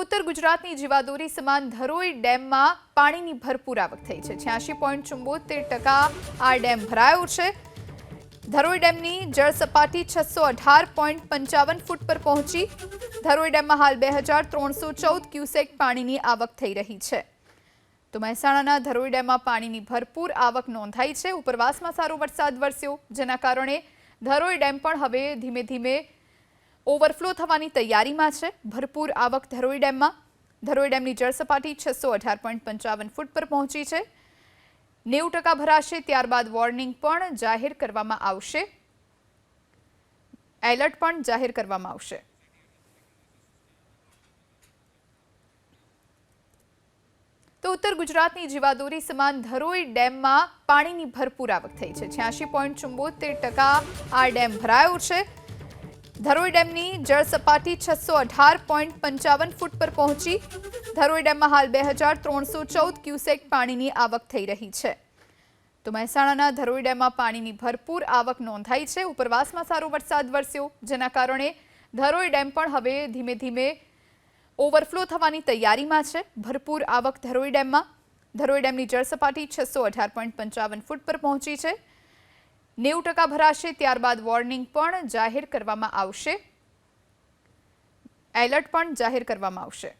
ઉત્તર ગુજરાતની જીવાદોરી સમાન ધરોઈ ડેમમાં પાણીની ભરપૂર આવક થઈ છે. છ્યાસી પોઈન્ટ ચુંબોતેર ટકા આ ડેમ ભરાયો છે. ધરોઈ ડેમની જળ સપાટી છસો અઢાર પોઈન્ટ પંચાવન ફૂટ પર પહોંચી. ધરોઈ ડેમમાં હાલ બે હજાર ત્રણસો ચૌદ ક્યુસેક પાણીની આવક થઈ રહી છે. તો મહેસાણાના ધરોઈ ડેમમાં પાણીની ભરપૂર આવક નોંધાઈ છે. ઉપરવાસમાં સારો વરસાદ વરસ્યો, જેના કારણે ધરોઈ ડેમ પણ હવે ધીમે ધીમે ઓવરફ્લો થવાની તૈયારીમાં છે. ભરપૂર આવક ધરોઈ ડેમમાં. ધરોઈ ડેમની જળસપાટી છસો અઢાર પોઈન્ટ પંચાવન ફૂટ પર પહોંચી છે. નેવું ટકા ભરાશે ત્યારબાદ વોર્નિંગ પણ જાહેર કરવામાં આવશે. એલર્ટ પણ જાહેર કરવામાં આવશે. તો ઉત્તર ગુજરાતની જીવાદોરી સમાન ધરોઈ ડેમમાં પાણીની ભરપૂર આવક થઈ છે. છ્યાસી પોઈન્ટ ચુંબોતેર ટકા આ ડેમ ભરાયો છે. ધરોઈ ડેમની જળ સપાટી છસો અઢાર પોઈન્ટ પંચાવન ફૂટ પર પહોંચી. ધરોઈ ડેમમાં હાલ બે હજાર ત્રણસો ચૌદ ક્યુસેક પાણીની આવક થઈ રહી છે. તો મહેસાણાના ધરોઈ ડેમમાં પાણીની ભરપૂર આવક નોંધાઈ છે. ઉપરવાસમાં સારો વરસાદ વરસ્યો. જેના કારણે ધરોઈ ડેમ પણ હવે ધીમે ધીમે ઓવરફ્લો થવાની તૈયારીમાં છે. ભરપૂર આવક ધરોઈ ડેમમાં. ધરોઈ ડેમની જળ સપાટી છસો અઢાર પોઈન્ટ પંચાવન ફૂટ પર પહોંચી છે. નેવું ટકા ભરાશે ત્યારબાદ વોર્નિંગ પણ જાહેર કરવામાં આવશે. એલર્ટ પણ જાહેર કરવામાં આવશે.